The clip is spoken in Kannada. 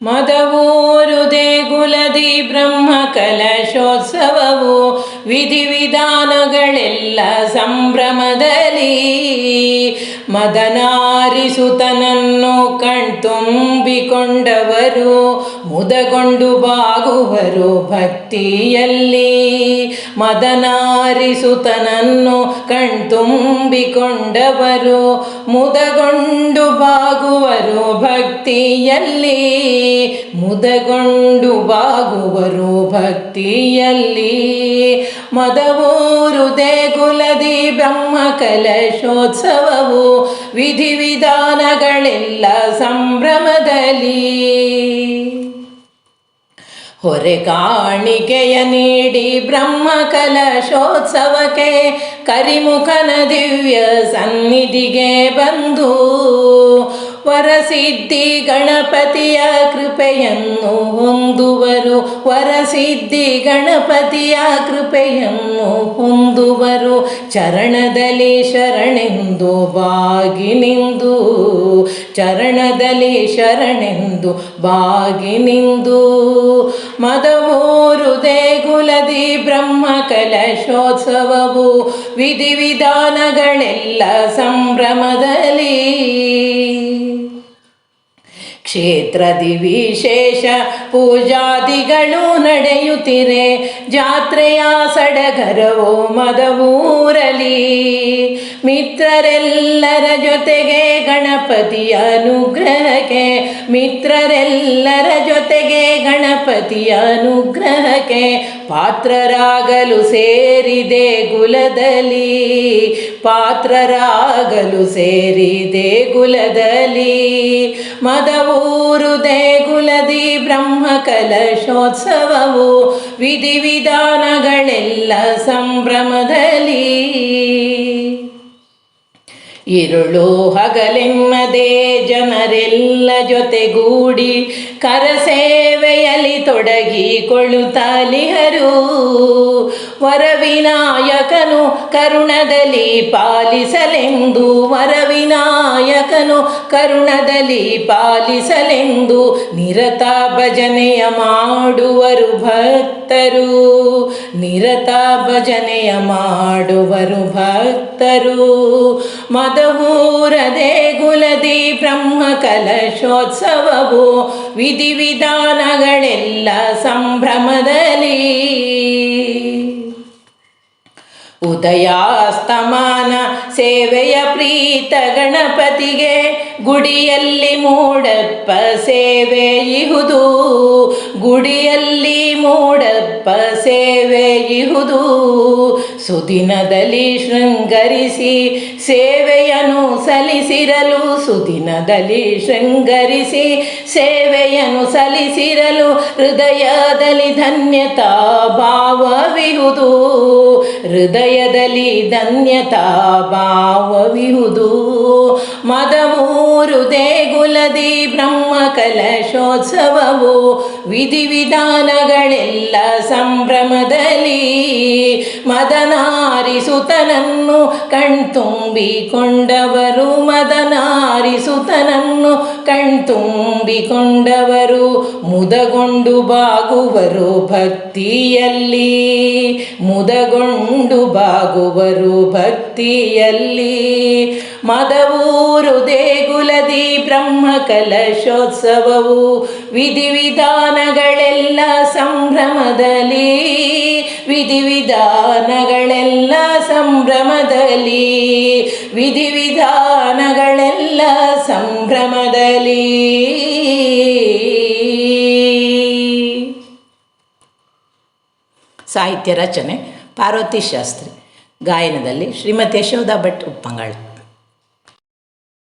ಮದವೂರು ದೇಗುಲದಿ ಬ್ರಹ್ಮ ವಿಧಿವಿಧಾನಗಳೆಲ್ಲ ಸಂಭ್ರಮದಲ್ಲಿ ಮದನಾರಿಸುತನನ್ನು ಕಣ್ತುಂಬಿಕೊಂಡವರು, ಮುದಗೊಂಡು ಬಾಗುವರು ಭಕ್ತಿಯಲ್ಲಿ. ಮದನಾರಿಸುತನನ್ನು ಕಣ್ತುಂಬಿಕೊಂಡವರು, ಮುದಗೊಂಡು ಬಾಗುವರು ಭಕ್ತಿಯಲ್ಲಿ. ಮುದಗೊಂಡು ಬಾಗುವರು ಭಕ್ತಿಯಲ್ಲಿ. ಮದವೂರು ದೇಗುಲದಿ ಬ್ರಹ್ಮ ಕಲಶೋತ್ಸವವು ವಿಧಿವಿಧಾನಗಳೆಲ್ಲ ಸಂಭ್ರಮದಲ್ಲಿ. ಹೊರೆ ಕಾಣಿಕೆಯ ನೀಡಿ ಬ್ರಹ್ಮ ಕಲಶೋತ್ಸವಕ್ಕೆ ಕರಿಮುಖನ ದಿವ್ಯ ಸನ್ನಿಧಿಗೆ ಬಂದು ವರಸಿದ್ಧಿ ಗಣಪತಿಯ ಕೃಪೆಯನ್ನು ಹೊಂದುವರು. ವರಸಿದ್ಧಿ ಗಣಪತಿಯ ಕೃಪೆಯನ್ನು ಹೊಂದುವರು. ಚರಣದಲ್ಲಿ ಶರಣೆಂದು ಬಾಗಿನಿಂದು ಚರಣದಲ್ಲಿ ಶರಣೆಂದು ಬಾಗಿನಿಂದು ಮದವೂರು ದೇಗುಲದಿ ಬ್ರಹ್ಮ ಕಲಶೋತ್ಸವವು ವಿಧಿವಿಧಾನಗಳೆಲ್ಲ ಸಂಭ್ರಮದಲ್ಲಿ. ಕ್ಷೇತ್ರದಿ ವಿಶೇಷ ಪೂಜಾದಿಗಳು ನಡೆಯುತ್ತಿರೆ. ಜಾತ್ರೆಯ ಸಡಗರವೋ ಮದವೂರಲಿ. ಮಿತ್ರರೆಲ್ಲರ ಜೊತೆಗೆ ಗಣಪತಿಯ ಅನುಗ್ರಹಕ್ಕೆ, ಮಿತ್ರರೆಲ್ಲರ ಜೊತೆಗೆ ಗಣಪತಿಯ ಅನುಗ್ರಹಕ್ಕೆ ಪಾತ್ರರಾಗಲು ಸೇರಿದೆ ಗುಲದಲ್ಲಿ ಪಾತ್ರರಾಗಲು ಸೇರಿದೆ ಗುಲದಲ್ಲಿ ಮದವೂರು ದೇಗುಲದಿ ಬ್ರಹ್ಮ ಕಲಶೋತ್ಸವವು ವಿಧಿವಿಧಾನಗಳೆಲ್ಲ ಸಂಭ್ರಮದಲ್ಲಿ. ಇರುಳು ಹಗಲೆಮ್ಮದೇ ಜನರೆಲ್ಲ ಜೊತೆಗೂಡಿ ಕರಸೇವೆಯಲ್ಲಿ ತೊಡಗಿಕೊಳ್ಳುತ್ತಲಿಹರು ವರವಿನಾಯಕನು ಕರುಣದಲ್ಲಿ ಪಾಲಿಸಲೆಂದು, ವರವಿನಾಯಕನು ಕರುಣದಲ್ಲಿ ಪಾಲಿಸಲೆಂದು ನಿರತ ಭಜನೆಯ ಮಾಡುವರು ಭಕ್ತರು. ನಿರತ ಭಜನೆಯ ಮಾಡುವರು ಭಕ್ತರು. ಮದವೂರ ದೇಗುಲದಿ ಬ್ರಹ್ಮ ಕಲಶೋತ್ಸವವು ವಿಧಿವಿಧಾನಗಳೆಲ್ಲ ಸಂಭ್ರಮದಲ್ಲಿ. ಉದಯಾಸ್ತಮಾನ ಸೇವೆಯ ಪ್ರೀತ ಗಣಪತಿಗೆ ಗುಡಿಯಲ್ಲಿ ಮೂಡಪ್ಪ ಸೇವೆ ಇಹುದು. ಗುಡಿಯಲ್ಲಿ ಮೂಡಪ್ಪ ಸೇವೆ ಇಹುದು ಸುದಿನದಲ್ಲಿ ಶೃಂಗರಿಸಿ ಸೇವೆಯನ್ನು ಸಲ್ಲಿಸಿರಲು ಸುದಿನದಲ್ಲಿ ಶೃಂಗರಿಸಿ ಸೇವೆಯನ್ನು ಸಲ್ಲಿಸಿರಲು ಹೃದಯದಲ್ಲಿ ಧನ್ಯತಾ ಭಾವವಿಹುದು. ಹೃದಯದಲ್ಲಿ ಧನ್ಯತಾ ಭಾವವಿಹುದು ಮದಮೂರು ದೇಗುಲದಿ ಬ್ರಹ್ಮ ಕಲಶೋತ್ಸವವು ವಿಧಿವಿಧಾನಗಳೆಲ್ಲ ಸಂಭ್ರಮದಲ್ಲಿ. ಮದನಾರಿಸುತನನ್ನು ಕಣ್ತುಂಬಿಕೊಂಡವರು ಮದನಾರಿಸುತನನ್ನು ಕಣ್ತುಂಬಿಕೊಂಡವರು, ಮುದಗೊಂಡು ಬಾಗುವರು ಭಕ್ತಿಯಲ್ಲಿ, ಮುದಗೊಂಡು ಬಾಗುವರು ಭಕ್ತಿಯಲ್ಲಿ. ಮದವೂರು ದೇಗುಲದಿ ಬ್ರಹ್ಮ ಕಲಶೋತ್ಸವವು, ವಿಧಿವಿಧಾನಗಳೆಲ್ಲ ಸಂಭ್ರಮದಲ್ಲಿ ವಿಧಿವಿಧಾನಗಳೆಲ್ಲ ಸಂಭ್ರಮದಲ್ಲಿ ವಿಧಿವಿಧಾನಗಳೆಲ್ಲ ಸಂಭ್ರಮದಲ್ಲಿ. ಸಾಹಿತ್ಯ ರಚನೆ ಪಾರ್ವತಿ ಶಾಸ್ತ್ರಿ ಗಾಯನದಲ್ಲಿ ಶ್ರೀಮತಿ ಯಶೋಧ ಭಟ್ ಉಪ್ಪಂಗಾಳು